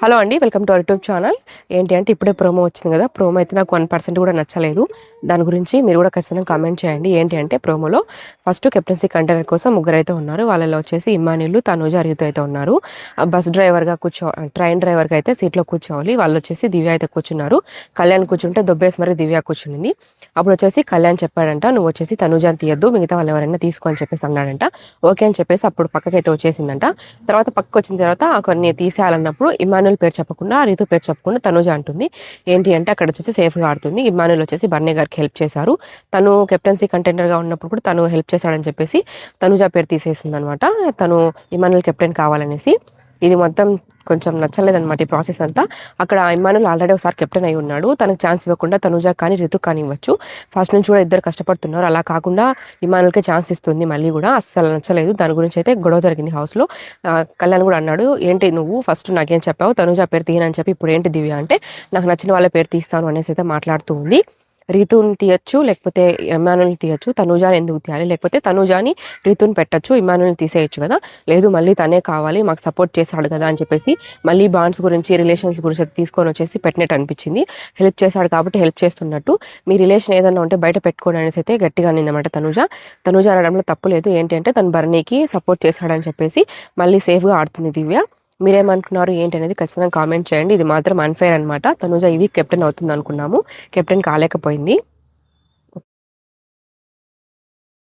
Hello అండి welcome to YouTube channel. ఏంటి అంటే ఇప్పుడే ప్రోమో వచ్చింది కదా ప్రోమో అయితే నాకు వన్ పర్సెంట్ కూడా నచ్చలేదు. దాని గురించి మీరు కూడా ఖచ్చితంగా కామెంట్ చేయండి. ఏంటి అంటే ప్రోమోలో ఫస్ట్ కెప్టెన్సీ కంటైనర్ కోసం ముగ్గురు అయితే ఉన్నారు. వాళ్ళలో వచ్చేసి ఇమ్మానిల్లు తనూజ రియుతో అయితే ఉన్నారు. బస్ డ్రైవర్గా కూర్చో ట్రైన్ డ్రైవర్గా అయితే సీట్లో కూర్చోవాలి. వాళ్ళు వచ్చేసి దివ్య అయితే కూర్చున్నారు. కళ్యాణ్ కూర్చుంటే దొబ్బేసి మరి దివ్య కూర్చునింది. అప్పుడు వచ్చేసి కళ్యాణ్ చెప్పాడంట నువ్వు వచ్చేసి తనూజాని తీయద్దు మిగతా వాళ్ళు ఎవరైనా తీసుకోని చెప్పేసి అన్నాడంట. ఓకే అని చెప్పేసి అప్పుడు పక్కకైతే వచ్చేసిందంట. తర్వాత పక్కకు వచ్చిన తర్వాత ఆ కొన్ని తీసేయాలన్నప్పుడు ఇమానుల్ పేరు చెప్పకుండా రీతు పేరు చెప్పకుండా తనుజ అంటుంది. ఏంటి అంటే అక్కడ వచ్చేసి సేఫ్గా ఆడుతుంది. ఇమానుల్ వచ్చేసి బర్నే గారికి హెల్ప్ చేశారు. తను కెప్టెన్సీ కంటెండర్గా ఉన్నప్పుడు కూడా తను హెల్ప్ చేశాడని చెప్పేసి తనుజ పేరు తీసేసింది అనమాట తను ఇమానుల్ కెప్టెన్ కావాలనేసి. ఇది మొత్తం కొంచెం నచ్చలేదన్నమాట ఈ ప్రాసెస్ అంతా. అక్కడ ఇమానుల్ ఆల్రెడీ ఒకసారి కెప్టెన్ అయి ఉన్నాడు. తనకు ఛాన్స్ ఇవ్వకుండా తనుజా కానీ రితు కానీ ఇవ్వచ్చు. ఫస్ట్ నుంచి కూడా ఇద్దరు కష్టపడుతున్నారు. అలా కాకుండా ఇమానుల్కే ఛాన్స్ ఇస్తుంది మళ్ళీ కూడా. అస్సలు నచ్చలేదు. దాని గురించి అయితే గొడవ జరిగింది హౌస్లో. కళ్యాణ్ కూడా అన్నాడు ఏంటి నువ్వు ఫస్ట్ నాకేం చెప్పావు? తనుజా పేరు తీయనని చెప్పి ఇప్పుడు ఏంటి దివ్య అంటే నాకు నచ్చిన వాళ్ళ పేరు తీస్తాను అనేసి అయితే మాట్లాడుతూ ఉంది. రీతుని తీయచ్చు లేకపోతే ఇమానుల్ని తీయచ్చు తనుజాని ఎందుకు తీయాలి? లేకపోతే తనుజాని రీతుని పెట్టచ్చు ఇమానుల్ని తీసేయచ్చు కదా? లేదు మళ్ళీ తనే కావాలి మాకు సపోర్ట్ చేశాడు కదా అని చెప్పేసి మళ్ళీ బాండ్స్ గురించి రిలేషన్స్ గురించి అయితే తీసుకొని వచ్చేసి పెట్టినట్టు అనిపించింది. హెల్ప్ చేశాడు కాబట్టి హెల్ప్ చేస్తున్నట్టు. మీ రిలేషన్ ఏదైనా ఉంటే బయట పెట్టుకోండి అనేసి అయితే గట్టిగా అనిందన్నమాట తనుజ. తనుజ అనడంలో తప్పు లేదు. ఏంటి అంటే తను బర్నీకి సపోర్ట్ చేశాడని చెప్పేసి మళ్ళీ సేఫ్గా ఆడుతుంది దివ్య. మీరేమనుకున్నారు ఏంటి అనేది ఖచ్చితంగా కామెంట్ చేయండి. ఇది మాత్రం అన్ఫేర్ అనమాట తనుజ ఈ వీక్ కెప్టెన్ అవుతుంది అనుకున్నాము కెప్టెన్ కాలేకపోయింది.